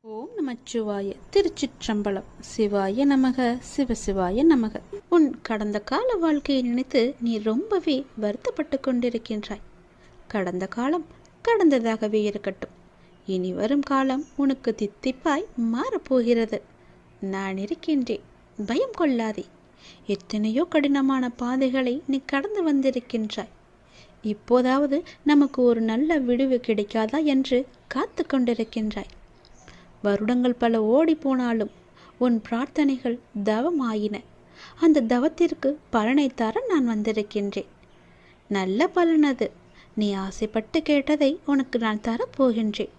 ஓம் நமச்சிவாய திருச்சிற்றம்பலம். சிவாய நமக சிவசிவாய நமக. உன் கடந்த கால வாழ்க்கையை நினைத்து நீ ரொம்பவே வருத்தப்பட்டு கொண்டிருக்கின்றாய். கடந்த காலம் கடந்ததாகவே இருக்கட்டும். இனி வரும் காலம் உனக்கு தித்திப்பாய் மாறப்போகிறது. நான் இருக்கின்றேன். பயம் கொள்ளாதே. எத்தனையோ கடினமான பாதைகளை நீ கடந்து வந்திருக்கின்றாய். இப்போதாவது நமக்கு ஒரு நல்ல விடுவு கிடைக்காதா என்று காத்து கொண்டிருக்கின்றாய். வருடங்கள் பல ஓடி போனாலும் உன் பிரார்த்தனைகள் தவமாயின. அந்த தவத்திற்கு பலனை தர நான் வந்திருக்கின்றேன். நல்ல பலன் அது. நீ ஆசைப்பட்டு கேட்டதை உனக்கு நான் தரப்போகின்றேன்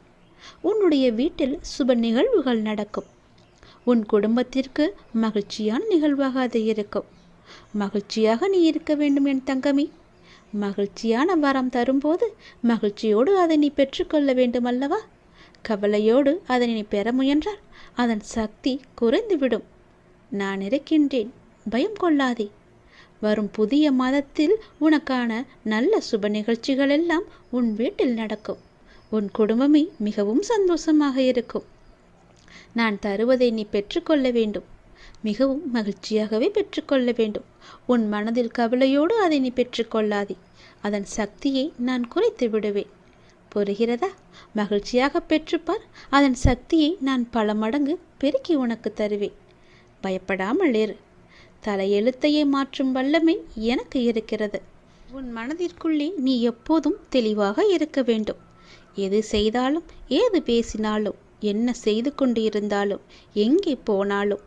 உன்னுடைய வீட்டில் சுப நிகழ்வுகள் நடக்கும். உன் குடும்பத்திற்கு மகிழ்ச்சியான நிகழ்வாக அது இருக்கும். மகிழ்ச்சியாக நீ இருக்க வேண்டும் என் தங்கமி. மகிழ்ச்சியான வரம் தரும்போது மகிழ்ச்சியோடு அதை நீ பெற்றுக்கொள்ள வேண்டும் அல்லவா? கவலையோடு அதனை நீ பெற முயன்றால் அதன் சக்தி குறைந்துவிடும். நான் இருக்கின்றேன். பயம் கொள்ளாதே. வரும் புதிய மாதத்தில் உனக்கான நல்ல சுப நிகழ்ச்சிகள் எல்லாம் உன் வீட்டில் நடக்கும். உன் குடும்பமே மிகவும் சந்தோஷமாக இருக்கும். நான் தருவதை நீ பெற்றுக்கொள்ள வேண்டும். மிகவும் மகிழ்ச்சியாகவே பெற்றுக்கொள்ள வேண்டும். உன் மனதில் கவலையோடு அதை நீ பெற்றுக்கொள்ளாதே. அதன் சக்தியை நான் குறைத்து விடுவேன் புரிகிறதா மகிழ்ச்சியாக பெற்றுப்பார். அதன் சக்தியை நான் பல மடங்கு பெருக்கி உனக்கு தருவேன். பயப்படாமல் இரு. தலையெழுத்தையே மாற்றும் வல்லமை எனக்கு இருக்கிறது. உன் மனதிற்குள்ளே நீ எப்போதும் தெளிவாக இருக்க வேண்டும். எது செய்தாலும் ஏது பேசினாலும் என்ன செய்து கொண்டு இருந்தாலும் எங்கே போனாலும்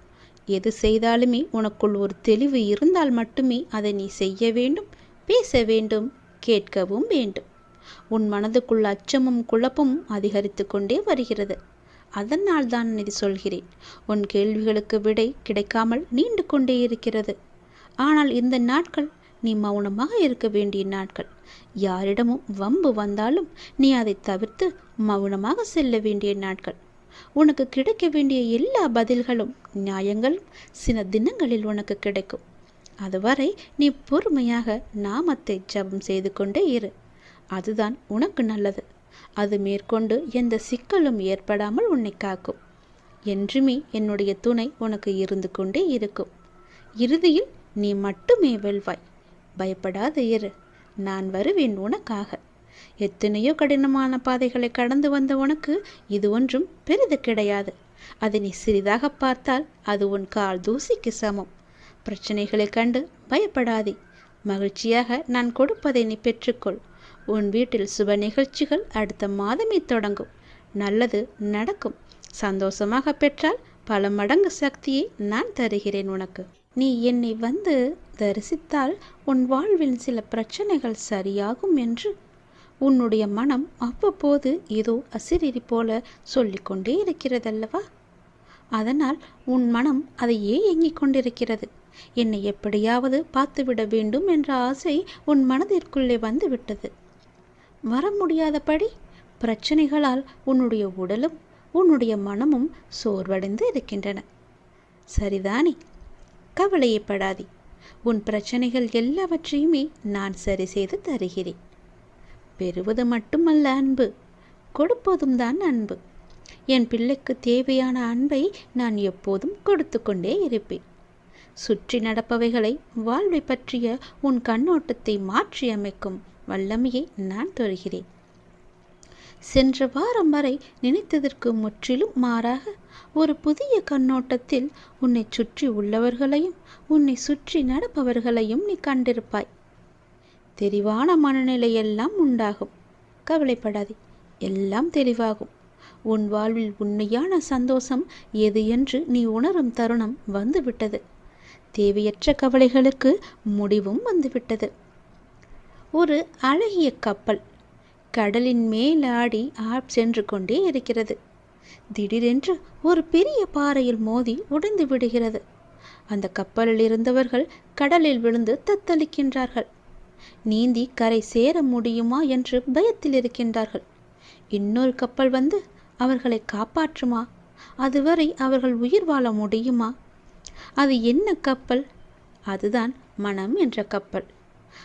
எது செய்தாலுமே உனக்குள் ஒரு தெளிவு இருந்தால் மட்டுமே அதை நீ செய்ய வேண்டும் பேச வேண்டும் கேட்கவும் வேண்டும். உன் மனதுக்குள் அச்சமும் குழப்பமும் அதிகரித்து கொண்டே வருகிறது. அதனால் தான் இது சொல்கிறேன் உன் கேள்விகளுக்கு விடை கிடைக்காமல் நீண்டு கொண்டே இருக்கிறது. ஆனால் இந்த நாட்கள் நீ மௌனமாக இருக்க வேண்டிய நாட்கள். யாரிடமும் வம்பு வந்தாலும் நீ அதை தவிர்த்து மௌனமாக செல்ல வேண்டிய நாட்கள். உனக்கு கிடைக்க வேண்டிய எல்லா பதில்களும் நியாயங்களும் சில தினங்களில் உனக்கு கிடைக்கும். அதுவரை நீ பொறுமையாக நாமத்தை ஜபம் செய்து கொண்டே இரு. அதுதான் உனக்கு நல்லது. அது மேற்கொண்டு எந்த சிக்கலும் ஏற்படாமல் உன்னை காக்கும். என்றுமே என்னுடைய துணை உனக்கு இருந்து கொண்டே இருக்கும். இறுதியில் நீ மட்டுமே வெல்வாய். பயப்படாத இரு. நான் வருவேன் உனக்காக. எத்தனையோ கடினமான பாதைகளை கடந்து வந்த உனக்கு இது ஒன்றும் பெரிது கிடையாது. அதை நீ சிறிதாக பார்த்தால் அது உன் கால் தூசிக்கு சமம். பிரச்சனைகளை கண்டு பயப்படாதே. மகிழ்ச்சியாக நான் கொடுப்பதை நீ பெற்றுக்கொள். உன் வீட்டில் சுப நிகழ்ச்சிகள் அடுத்த மாதமே தொடங்கும். நல்லது நடக்கும். சந்தோஷமாக பெற்றால் பல மடங்கு சக்தியை நான் தருகிறேன் உனக்கு. நீ என்னை வந்து தரிசித்தால் உன் வாழ்வில் சில பிரச்சனைகள் சரியாகும் என்று உன்னுடைய மனம் அவ்வப்போது ஏதோ அசிரிரி போல சொல்லிக்கொண்டே இருக்கிறதல்லவா? அதனால் உன் மனம் அதையே ஏங்கிக் கொண்டிருக்கிறது. என்னை எப்படியாவது பார்த்துவிட வேண்டும் என்ற ஆசை உன் மனதிற்குள்ளே வந்துவிட்டது. வர முடியாதபடி பிரச்சனைகளால் உன்னுடைய உடலும் உன்னுடைய மனமும் சோர்வடைந்து இருக்கின்றன. சரிதானே? கவலையப்படாதே. உன் பிரச்சனைகள் எல்லாவற்றையுமே நான் சரி செய்து தருகிறேன். பெறுவது மட்டுமல்ல அன்பு. கொடுப்பதும் தான் அன்பு. என் பிள்ளைக்கு தேவையான அன்பை நான் எப்போதும் கொடுத்து கொண்டே இருப்பேன். சுற்றி நடப்பவைகளை வாழ்வை பற்றிய உன் கண்ணோட்டத்தை மாற்றி அமைக்கும் வல்லமையை நான் தருகிறேன். சென்ற வாரம் வரை நினைத்ததற்கு முற்றிலும் மாறாக ஒரு புதிய கண்ணோட்டத்தில் உன்னை சுற்றி உள்ளவர்களையும் உன்னை சுற்றி நடப்பவர்களையும் நீ கண்டிருப்பாய். தெளிவான மனநிலை எல்லாம் உண்டாகும். கவலைப்படாதே எல்லாம் தெளிவாகும். உன் வாழ்வில் உண்மையான சந்தோஷம் எது என்று நீ உணரும் தருணம் வந்துவிட்டது. தேவையற்ற கவலைகளுக்கு முடிவும் வந்துவிட்டது. ஒரு அழகிய கப்பல் கடலின் மேலாடி ஆப் சென்று கொண்டே இருக்கிறது. திடீரென்று ஒரு பெரிய பாறையில் மோதி உடைந்து விடுகிறது. அந்த கப்பலில் இருந்தவர்கள் கடலில் விழுந்து தத்தளிக்கின்றார்கள். நீந்தி கரை சேர முடியுமா என்று பயத்தில் இருக்கின்றார்கள். இன்னொரு கப்பல் வந்து அவர்களை காப்பாற்றுமா? அதுவரை அவர்கள் உயிர் வாழ முடியுமா? அது என்ன கப்பல்? அதுதான் மனம் என்ற கப்பல்.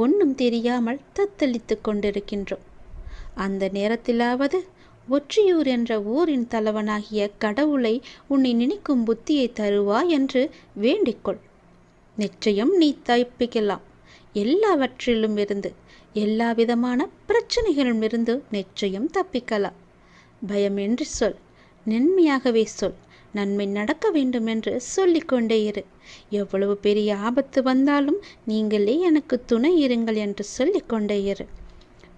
ஒன்றும் தெரியாமல் தத்தளித்து கொண்டிருக்கின்றோம். அந்த நேரத்திலாவது ஒற்றியூர் என்ற ஊரின் தலைவனாகிய கடவுளை உன்னை நினைக்கும் புத்தியை தருவா என்று வேண்டிக்கொள். நிச்சயம் நீ தப்பிக்கலாம். எல்லாவற்றிலும் இருந்து எல்லா விதமான பிரச்சனைகளிலும் இருந்து நிச்சயம் தப்பிக்கலாம். பயமின்றி சொல் நன்மையாகவே சொல். நன்மை நடக்க வேண்டும் என்று சொல்லிக்கொண்டே இரு. எவ்வளவு பெரிய ஆபத்து வந்தாலும் நீங்களே எனக்கு துணை இருங்கள் என்று சொல்லிக்கொண்டே இரு.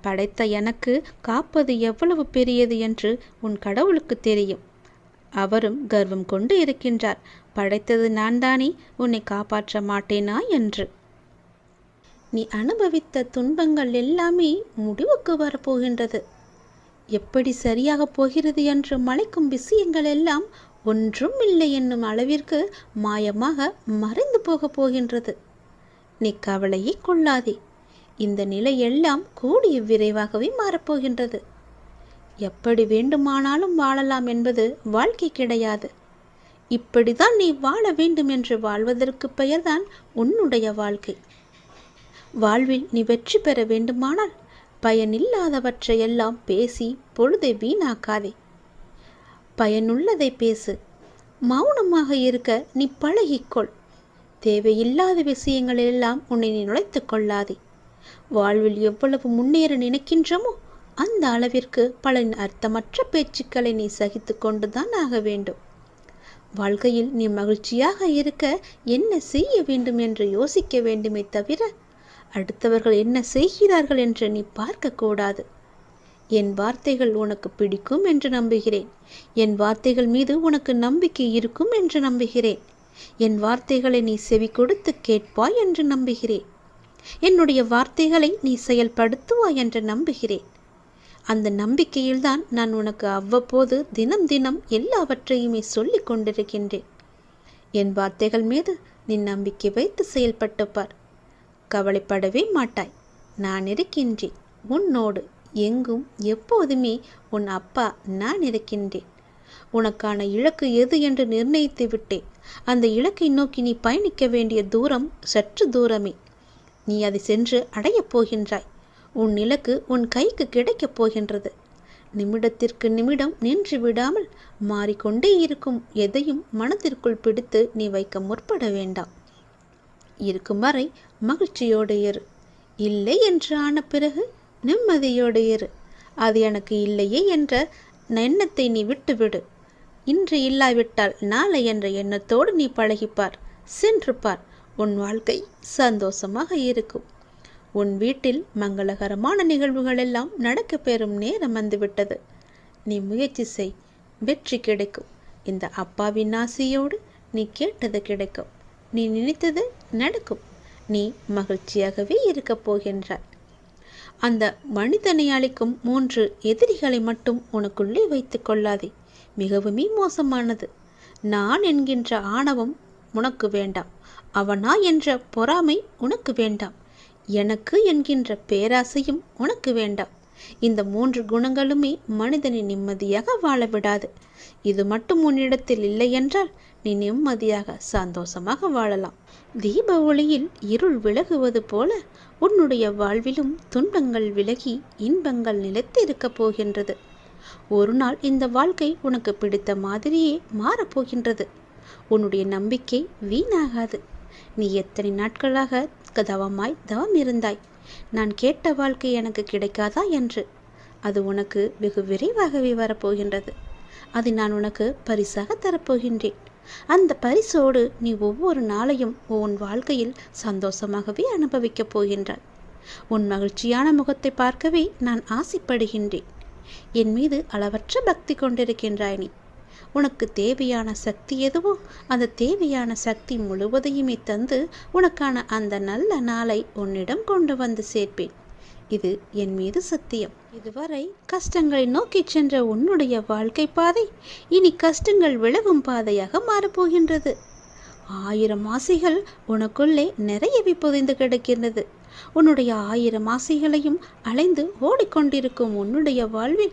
படைத்த எனக்கு காப்பது எவ்வளவு பெரியது என்று உன் கடவுளுக்கு தெரியும். அவரும் கர்வம் கொண்டு இருக்கின்றார். படைத்தது நான் தானே உன்னை காப்பாற்ற மாட்டேனா என்று. நீ அனுபவித்த துன்பங்கள் எல்லாமே முடிவுக்கு வரப்போகின்றது. எப்படி சரியாக போகிறது என்று மலைக்கும் விஷயங்கள் எல்லாம் ஒன்றும் இல்லை என்னும் அளவிற்கு மாயமாக மறைந்து போகப் போகின்றது. நீ கவலையை கொள்ளாதே. இந்த நிலை எல்லாம் கூடிய விரைவாகவே மாறப்போகின்றது எப்படி வேண்டுமானாலும் வாழலாம் என்பது வாழ்க்கை கிடையாது. இப்படிதான் நீ வாழ வேண்டும் என்று வாழ்வதற்கு பெயர்தான் உன்னுடைய வாழ்க்கை. வாழ்வில் நீ வெற்றி பெற வேண்டுமானால் பயனில்லாதவற்றையெல்லாம் பேசி பொழுதை வீணாக்காதே. பயனுள்ளதை பேசு. மௌனமாக இருக்க நீ பழகிக்கொள். தேவையில்லாத விஷயங்களெல்லாம் உன்னை நீ நுழைத்து கொள்ளாதே. வாழ்வில் எவ்வளவு முன்னேற நினைக்கின்றமோ அந்த அளவிற்கு பல அர்த்தமற்ற பேச்சுக்களை நீ சகித்து கொண்டுதான் ஆக வேண்டும். வாழ்க்கையில் நீ மகிழ்ச்சியாக இருக்க என்ன செய்ய வேண்டும் என்று யோசிக்க வேண்டுமே தவிர அடுத்தவர்கள் என்ன செய்கிறார்கள் என்று நீ பார்க்கக்கூடாது என் வார்த்தைகள் உனக்கு பிடிக்கும் என்று நம்புகிறேன். என் வார்த்தைகள் மீது உனக்கு நம்பிக்கை இருக்கும் என்று நம்புகிறேன். என் வார்த்தைகளை நீ செவி கொடுத்து கேட்பாய் என்று நம்புகிறேன். என்னுடைய வார்த்தைகளை நீ செயல்படுத்துவாய் என்று நம்புகிறேன். அந்த நம்பிக்கையில்தான் நான் உனக்கு அவ்வப்போது தினம் தினம் எல்லாவற்றையுமே சொல்லிக் கொண்டிருக்கின்றேன். என் வார்த்தைகள் மீது நீ நம்பிக்கை வைத்து செயல்பட்டு பார். கவலைப்படவே மாட்டாய். நான் இருக்கின்றேன். உன்னோடு. எங்கும் எப்போதுமே உன் அப்பா நான் இருக்கின்றேன். உனக்கான இலக்கு எது என்று நிர்ணயித்து விட்டேன். அந்த இலக்கை நோக்கி நீ பயணிக்க வேண்டிய தூரம் சற்று தூரமே. நீ அதை சென்று அடையப் போகின்றாய். உன் இலக்கு உன் கைக்கு கிடைக்கப் போகின்றது. நிமிடத்திற்கு நிமிடம் நின்று விடாமல் மாறிக்கொண்டே இருக்கும் எதையும் மனத்திற்குள் பிடித்து நீ வைக்க முற்பட வேண்டாம். இருக்கும் வரை மகிழ்ச்சியோடு இரு. இல்லை என்று ஆன பிறகு நிம்மதியோடு இரு அது எனக்கு இல்லையே என்ற எண்ணத்தை நீ விட்டுவிடு. இன்று இல்லாவிட்டால் நாளை என்ற எண்ணத்தோடு நீ பழகிப்பார் சென்று பார் உன் வாழ்க்கை சந்தோஷமாக இருக்கும். உன் வீட்டில் மங்களகரமான நிகழ்வுகள் எல்லாம் நடக்கப் பெறும் நேரம் வந்துவிட்டது. நீ முயற்சி செய் வெற்றி கிடைக்கும். இந்த அப்பாவின் ஆசையோடு நீ கேட்டது கிடைக்கும். நீ நினைத்தது நடக்கும். நீ மகிழ்ச்சியாகவே இருக்கப் போகின்றாய். அந்த மனிதனை அளிக்கும் மூன்று எதிரிகளை மட்டும் உனக்குள்ளே வைத்து கொள்ளாதே. மிகவுமே மோசமானது. நான் என்கின்ற ஆணவம் உனக்கு வேண்டாம். அவனா என்ற பொறாமை உனக்கு வேண்டாம். எனக்கு என்கின்ற பேராசையும் உனக்கு வேண்டாம். இந்த மூன்று குணங்களுமே மனிதனை நிம்மதியாக வாழ விடாது. இது மட்டும் உன்னிடத்தில் இல்லை என்றால் நீ நிம்மதியாக சந்தோஷமாக வாழலாம். தீப ஒளியில் இருள் விலகுவது போல உன்னுடைய வாழ்விலும் துன்பங்கள் விலகி இன்பங்கள் நிலைத்து இருக்கப் போகின்றது. ஒரு நாள் இந்த வாழ்க்கை உனக்கு பிடித்த மாதிரியே மாறப்போகின்றது உன்னுடைய நம்பிக்கை வீணாகாது. நீ எத்தனை நாட்களாக தவமாய் தவம் இருந்தாய்? நான் கேட்ட வாழ்க்கை எனக்கு கிடைக்காதா என்று. அது உனக்கு வெகு விரைவாகவே வரப்போகின்றது அதை நான் உனக்கு பரிசாக தரப்போகின்றேன் அந்த பரிசோடு நீ ஒவ்வொரு நாளையும் உன் வாழ்க்கையில் சந்தோஷமாகவே அனுபவிக்கப் போகின்றாய். உன் மகிழ்ச்சியான முகத்தை பார்க்கவே நான் ஆசைப்படுகின்றேன். என் மீது அளவற்ற பக்தி கொண்டிருக்கின்றாய் நீ. உனக்கு தேவையான சக்தி எதுவோ அந்த தேவையான சக்தி முழுவதையுமே தந்து உனக்கான அந்த நல்ல நாளை உன்னிடம் கொண்டு வந்து சேர்ப்பேன். இது என் மீது சத்தியம். இதுவரை கஷ்டங்களை நோக்கி சென்ற உன்னுடைய வாழ்க்கை பாதை இனி கஷ்டங்கள் விலகும் பாதையாக மாறப்போகின்றது. ஆயிரம் ஆசைகள் உனக்குள்ளே நிறையவே புதைந்து கிடக்கின்றது. உன்னுடைய ஆயிரம் ஆசைகளையும் அலைந்து ஓடிக்கொண்டிருக்கும் உன்னுடைய வாழ்வில்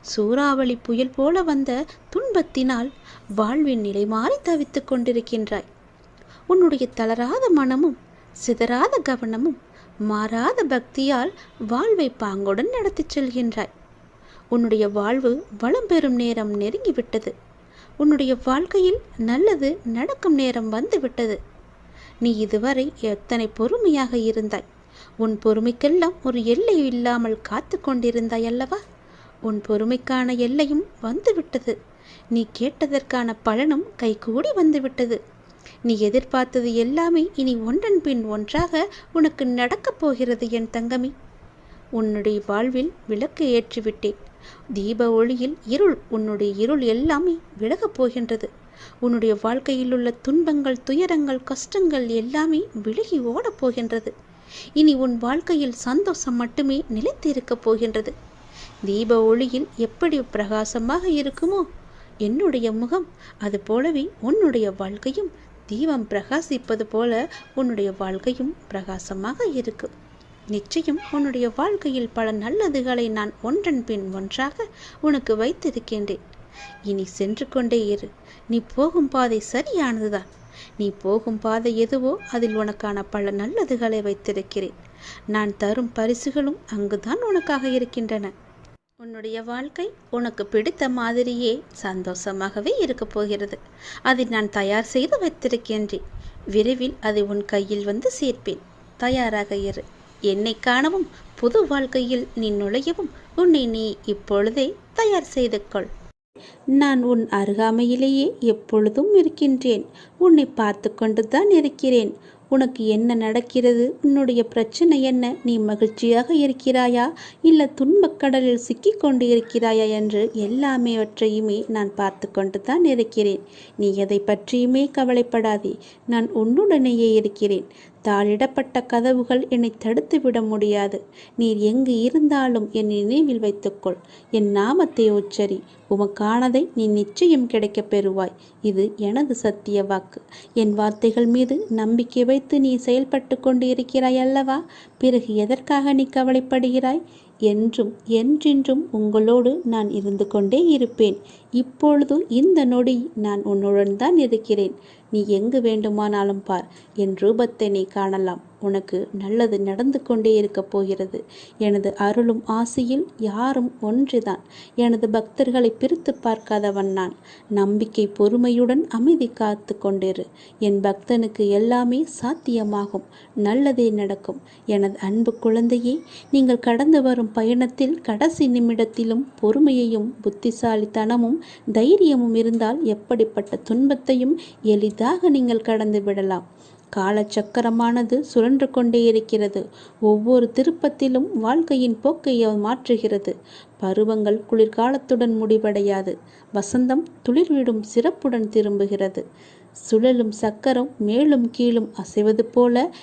சூறாவளி புயல் போல வந்த துன்பத்தினால் வாழ்வின் நிலை மாறி தவித்துக் கொண்டிருக்கின்றாய். உன்னுடைய தளராத மனமும் சிதறாத கவனமும் மாறாத பக்தியால் வாழ்வை பாங்குடன் நடத்திச் செல்கின்றாய். உன்னுடைய வாழ்வு வளம் பெறும் நேரம் நெருங்கிவிட்டது. உன்னுடைய வாழ்க்கையில் நல்லது நடக்கும் நேரம் வந்துவிட்டது. நீ இதுவரை எத்தனை பொறுமையாக இருந்தாய்? உன் பொறுமைக்கெல்லாம் ஒரு எல்லை இல்லாமல் காத்து கொண்டிருந்தாய் அல்லவா? உன் பொறுமைக்கான எல்லையும் வந்துவிட்டது. நீ கேட்டதற்கான பலனும் கைகூடி வந்துவிட்டது. நீ எதிர்பார்த்தது எல்லாமே இனி ஒன்றன் பின் ஒன்றாக உனக்கு நடக்கப் போகிறது என் தங்கமி. உன்னுடைய வாழ்வில் விளக்கு ஏற்றிவிட்டேன். தீப ஒளியில் இருள் உன்னுடைய இருள் எல்லாமே விலகப் போகின்றது. உன்னுடைய வாழ்க்கையில் உள்ள துன்பங்கள் துயரங்கள் கஷ்டங்கள் எல்லாமே விலகி ஓடப் போகின்றது. இனி உன் வாழ்க்கையில் சந்தோஷம் மட்டுமே நிலைத்திருக்கப் போகின்றது. தீப ஒளியில் எப்படி பிரகாசமாக இருக்குமோ? என்னுடைய முகம் அது போலவே உன்னுடைய வாழ்க்கையும் தீபம் பிரகாசிப்பது போல உன்னுடைய வாழ்க்கையும் பிரகாசமாக இருக்கும் நிச்சயம் உன்னுடைய வாழ்க்கையில் பல நல்லதுகளை நான் ஒன்றன் பின் ஒன்றாக உனக்கு வைத்திருக்கின்றேன். இனி சென்று கொண்டே இரு. நீ போகும் பாதை சரியானதுதான். நீ போகும் பாதை எதுவோ அதில் உனக்கான பல நல்லதுகளை வைத்திருக்கிறேன். நான் தரும் பரிசுகளும் அங்குதான் உனக்காக இருக்கின்றன. உன்னுடைய வாழ்க்கை உனக்கு பிடித்த மாதிரியே சந்தோஷமாகவே இருக்கப் போகிறது. அதை நான் தயார் செய்து வைத்திருக்கின்றேன். விரைவில் அதை உன் கையில் வந்து சேர்ப்பேன். தயாராக இரு. என்னை காணவும் புது வாழ்க்கையில் நீ நுழையவும் உன்னை நீ இப்பொழுதே தயார் செய்து கொள் நான் உன் அருகாமையிலேயே எப்பொழுதும் இருக்கின்றேன். உன்னை பார்த்து கொண்டுதான் இருக்கிறேன். உனக்கு என்ன நடக்கிறது? உன்னுடைய பிரச்சனை என்ன? நீ மகிழ்ச்சியாக இருக்கிறாயா? இல்லை துன்பக்கடலில் சிக்கிக் கொண்டு இருக்கிறாயா என்று எல்லாமேவற்றையுமே நான் பார்த்து கொண்டு தான் இருக்கிறேன். நீ எதை பற்றியுமே கவலைப்படாதே. நான் உன்னுடனேயே இருக்கிறேன். தாளிடப்பட்ட கதவுகள் என்னை தடுத்து விட முடியாது. நீர் எங்கு இருந்தாலும் என் நினைவில் வைத்துக்கொள். என் நாமத்தை உச்சரி. உமக்கானதை நீ நிச்சயம் கிடைக்கப் பெறுவாய். இது எனது சத்திய வாக்கு. என் வார்த்தைகள் மீது நம்பிக்கை வைத்து நீ செயல்பட்டு கொண்டு இருக்கிறாய் அல்லவா? பிறகு எதற்காக நீ கவலைப்படுகிறாய்? என்றும் என்றென்றும் உங்களோடு நான் இருந்து கொண்டே இருப்பேன். இப்பொழுதும் இந்த நொடி நான் உன்னுடன் தான் இருக்கிறேன். நீ எங்கு வேண்டுமானாலும் பார். என் ரூபத்தை நீ காணலாம். உனக்கு நல்லது நடந்து கொண்டே இருக்கப் போகிறது. எனது அருளும் ஆசையில் யாரும் ஒன்றுதான். எனது பக்தர்களை பிரித்து பார்க்காதவன் நான். நம்பிக்கை பொறுமையுடன் அமைதி காத்து கொண்டிரு. என் பக்தனுக்கு எல்லாமே சாத்தியமாகும். நல்லதே நடக்கும். எனது அன்பு குழந்தையே நீங்கள் கடந்து வரும் பயணத்தில் கடைசி நிமிடத்திலும் பொறுமையையும் புத்திசாலித்தனமும் தைரியமும் இருந்தால் எப்படிப்பட்ட துன்பத்தையும் எளிதாக நீங்கள் கடந்து விடலாம். காலச்சக்கரமானது சுழன்று கொண்டே இருக்கிறது. ஒவ்வொரு திருப்பத்திலும் வாழ்க்கையின் போக்கை மாற்றுகிறது. பருவங்கள் குளிர்காலத்துடன் முடிவடையாது. வசந்தம் துளிர்விடும் சிறப்புடன் திரும்புகிறது. சுழலும் சக்கரம் மேலும் கீழும் அசைவது போல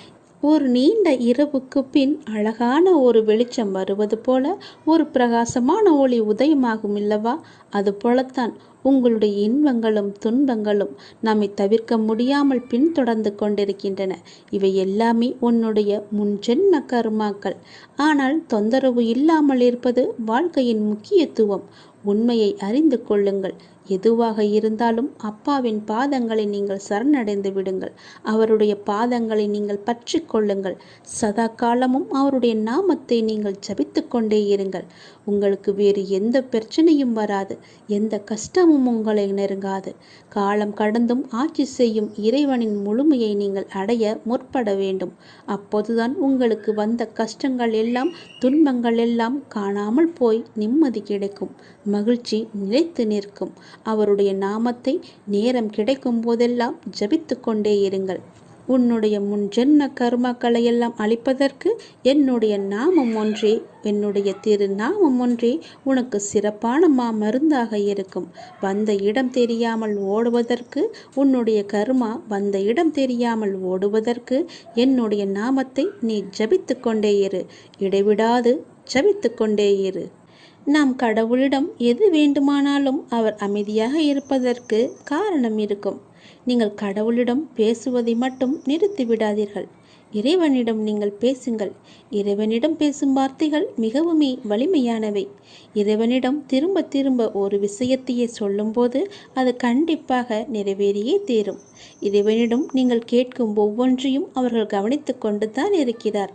ஒரு நீண்ட இரவுக்கு பின் அழகான ஒரு வெளிச்சம் வருவது போல ஒரு பிரகாசமான ஒளி உதயமாகும் இல்லவா? அது போலத்தான் உங்களுடைய இன்பங்களும் துன்பங்களும் நம்மை தவிர்க்க முடியாமல் பின்தொடர்ந்து கொண்டிருக்கின்றன. இவை எல்லாமே உன்னுடைய முன்ஜென்ம கருமாக்கள். ஆனால் தொந்தரவு இல்லாமல் இருப்பது வாழ்க்கையின் முக்கியத்துவம். உண்மையை அறிந்து கொள்ளுங்கள். எதுவாக இருந்தாலும் அப்பாவின் பாதங்களை நீங்கள் சரணடைந்து விடுங்கள். அவருடைய பாதங்களை நீங்கள் பற்றி கொள்ளுங்கள். சதா காலமும் அவருடைய நாமத்தை நீங்கள் ஜபித்து கொண்டே இருங்கள். உங்களுக்கு வேறு எந்த பிரச்சனையும் வராது. எந்த கஷ்டமும் உங்களை நெருங்காது. காலம் கடந்தும் ஆட்சி செய்யும் இறைவனின் முழுமையை நீங்கள் அடைய முற்பட வேண்டும். அப்போதுதான் உங்களுக்கு வந்த கஷ்டங்கள் எல்லாம் துன்பங்கள் எல்லாம் காணாமல் போய் நிம்மதி கிடைக்கும். மகிழ்ச்சி நிலைத்து நிற்கும். அவருடைய நாமத்தை நேரம் கிடைக்கும் போதெல்லாம் ஜபித்து கொண்டே இருங்கள். உன்னுடைய முன் ஜென்ம கர்மாக்களை எல்லாம் அழிப்பதற்கு என்னுடைய நாமம் ஒன்றே என்னுடைய திருநாமம் ஒன்றே உனக்கு சிறப்பான மா மருந்தாக இருக்கும். வந்த இடம் தெரியாமல் ஓடுவதற்கு உன்னுடைய கர்மா வந்த இடம் தெரியாமல் ஓடுவதற்கு என்னுடைய நாமத்தை நீ ஜபித்து கொண்டே இரு. இடைவிடாது ஜபித்து கொண்டே இரு. நாம் கடவுளிடம் எது வேண்டுமானாலும் அவர் அமைதியாக இருப்பதற்கு காரணம் இருக்கும். நீங்கள் கடவுளிடம் பேசுவதை மட்டும் நிறுத்தி விடாதீர்கள். இறைவனிடம் நீங்கள் பேசுங்கள். இறைவனிடம் பேசும் வார்த்தைகள் மிகவுமே வலிமையானவை. இறைவனிடம் திரும்ப திரும்ப ஒரு விஷயத்தையே சொல்லும்போது அது கண்டிப்பாக நிறைவேறியே தீரும். இறைவனிடம் நீங்கள் கேட்கும் ஒவ்வொன்றையும் அவர்கள் கவனித்து கொண்டு தான் இருக்கிறார்.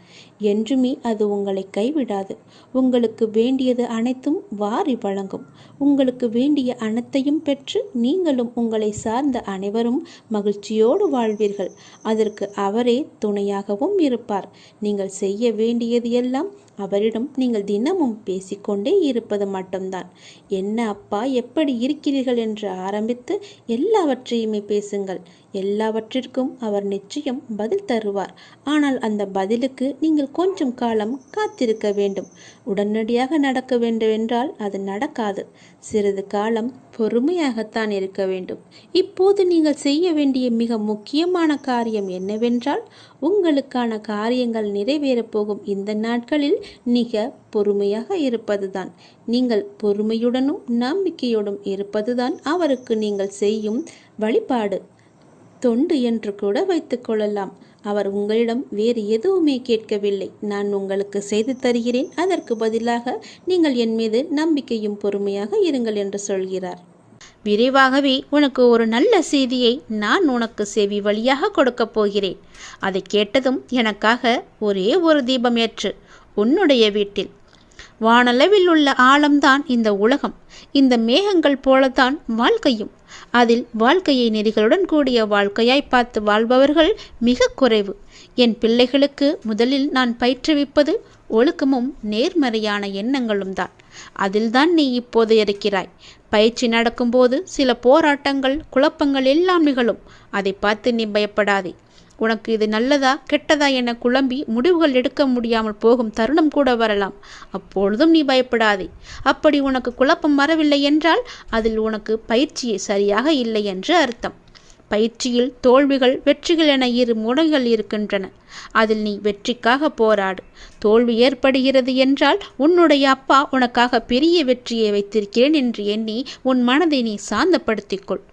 என்றுமே அது உங்களை கைவிடாது. உங்களுக்கு வேண்டியது அனைத்தும் வாரி வழங்கும். உங்களுக்கு வேண்டிய அனைத்தையும் பெற்று நீங்களும் உங்களை சார்ந்த அனைவரும் மகிழ்ச்சியோடு வாழ்வீர்கள். அதற்கு அவரே துணையாகவும் இருப்பார். நீங்கள் செய்ய வேண்டியது எல்லாம் அவரிடம் நீங்கள் தினமும் பேசிக்கொண்டே இருப்பது மட்டும்தான். என்ன அப்பா எப்படி இருக்கிறீர்கள் என்று ஆரம்பித்து எல்லாவற்றையுமே பேசுங்கள். எல்லாவற்றிற்கும் அவர் நிச்சயம் பதில் தருவார். ஆனால் அந்த பதிலுக்கு நீங்கள் கொஞ்சம் காலம் காத்திருக்க வேண்டும். உடனடியாக நடக்க வேண்டுமென்றால் அது நடக்காது. சிறிது காலம் பொறுமையாகத்தான் இருக்க வேண்டும். இப்போது நீங்கள் செய்ய வேண்டிய மிக முக்கியமான காரியம் என்னவென்றால் உங்களுக்கான காரியங்கள் நிறைவேறப் போகும் இந்த நாட்களில் மிக பொறுமையாக இருப்பதுதான். நீங்கள் பொறுமையுடனும் நம்பிக்கையுடன் இருப்பதுதான் அவருக்கு நீங்கள் செய்யும் வழிபாடு. தொண்டு என்று கூட வைத்துக்கொள்ளலாம் அவர் உங்களிடம் வேறு எதுவுமே கேட்கவில்லை. நான் உங்களுக்கு செய்து தருகிறேன். அதற்கு பதிலாக நீங்கள் என் மீது நம்பிக்கையும் பொறுமையாக இருங்கள் என்று சொல்கிறார். விரைவாகவே உனக்கு ஒரு நல்ல செய்தியை நான் உனக்கு செவி வழியாக கொடுக்கப் போகிறேன். அதை கேட்டதும் எனக்காக ஒரே ஒரு தீபம் ஏற்று உன்னுடைய வீட்டில் வானளவில் உள்ள ஆழம்தான் இந்த உலகம். இந்த மேகங்கள் போலத்தான் வாழ்க்கையும். அதில் வாழ்க்கையை நெறிகளுடன் கூடிய வாழ்க்கையாய் பார்த்து வாழ்பவர்கள் மிக குறைவு. என் பிள்ளைகளுக்கு முதலில் நான் பயிற்றுவிப்பது ஒழுக்கமும் நேர்மறையான எண்ணங்களும் தான். அதில்தான் நீ இப்போது இருக்கிறாய். பயிற்சி நடக்கும்போது சில போராட்டங்கள் குழப்பங்கள் எல்லாம் நிகழும். அதை பார்த்து நீ பயப்படாதே. உனக்கு இது நல்லதா கெட்டதா என குழம்பி முடிவுகள் எடுக்க முடியாமல் போகும் தருணம் கூட வரலாம். அப்பொழுதும் நீ பயப்படாதே. அப்படி உனக்கு குழப்பம் வரவில்லை என்றால் அதில் உனக்கு பயிற்சியே சரியாக இல்லை என்று அர்த்தம். பயிற்சியில் தோல்விகள் வெற்றிகள் என இரு முறைகள் இருக்கின்றன. அதில் நீ வெற்றிக்காக போராடு. தோல்வி ஏற்படுகிறது என்றால் உன்னுடைய அப்பா உனக்காக பெரிய வெற்றியை வைத்திருக்கிறேன் என்று எண்ணி உன் மனதை நீ சாந்தப்படுத்திக்கொள்.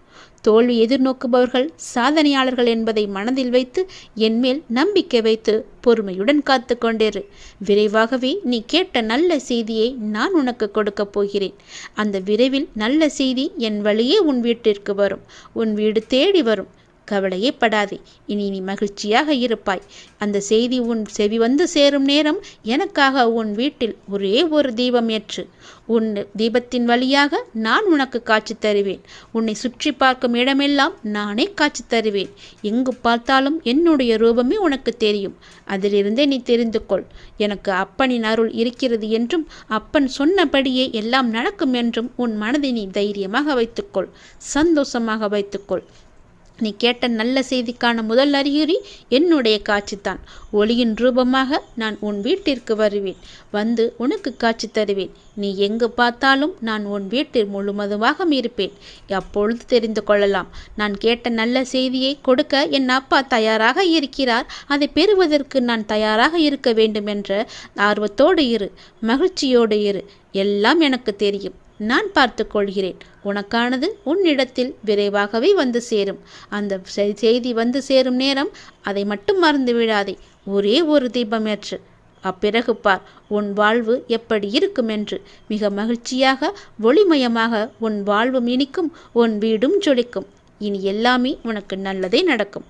தோல்வி எதிர்நோக்குபவர்கள் சாதனையாளர்கள் என்பதை மனதில் வைத்து என்மேல் நம்பிக்கை வைத்து பொறுமையுடன் காத்து கொண்டிரு விரைவாகவே நீ கேட்ட நல்ல செய்தியை நான் உனக்கு கொடுக்கப் போகிறேன். அந்த விரைவில் நல்ல செய்தி என் வழியே உன் வீட்டிற்கு வரும். உன் வீடு தேடி வரும். கவலையே படாதே இனி நீ மகிழ்ச்சியாக இருப்பாய். அந்த செய்தி உன் செவி வந்து சேரும் நேரம் எனக்காக உன் வீட்டில் ஒரே ஒரு தீபம் ஏற்று. உன் தீபத்தின் வழியாக நான் உனக்கு காட்சி தருவேன். உன்னை சுற்றி பார்க்கும் இடமெல்லாம் நானே காட்சி தருவேன். எங்கு பார்த்தாலும் என்னுடைய ரூபமே உனக்கு தெரியும். அதிலிருந்தே நீ தெரிந்து கொள். எனக்கு அப்பனின் அருள் இருக்கிறது என்றும் அப்பன் சொன்னபடியே எல்லாம் நடக்கும் என்றும் உன் மனதை நீ தைரியமாக வைத்துக்கொள். சந்தோஷமாக வைத்துக்கொள். நீ கேட்ட நல்ல செய்திக்கான முதல் அறிகுறி என்னுடைய காட்சிதான் ஒளியின் ரூபமாக நான் உன் வீட்டிற்கு வருவேன். வந்து உனக்கு காட்சி தருவேன். நீ எங்கு பார்த்தாலும் நான் உன் வீட்டில் முழுமதுமாக இருப்பேன். அப்பொழுது தெரிந்து கொள்ளலாம். நான் கேட்ட நல்ல செய்தியை கொடுக்க என் அப்பா தயாராக இருக்கிறார். அதை பெறுவதற்கு நான் தயாராக இருக்க வேண்டும் என்ற ஆர்வத்தோடு இரு. மகிழ்ச்சியோடு இரு. எல்லாம் எனக்கு தெரியும். நான் பார்த்து கொள்கிறேன். உனக்கானது உன்னிடத்தில் விரைவாகவே வந்து சேரும். அந்த செய்தி வந்து சேரும் நேரம் அதை மட்டும் மறந்து விடாதே. ஒரே ஒரு தீபமேற்று அப்பிறகு பார் உன் வாழ்வு எப்படி இருக்கும் என்று. மிக மகிழ்ச்சியாக ஒளிமயமாக உன் வாழ்வும் இனிக்கும் உன் வீடும் ஜொலிக்கும். இனி எல்லாமே உனக்கு நல்லதே நடக்கும்.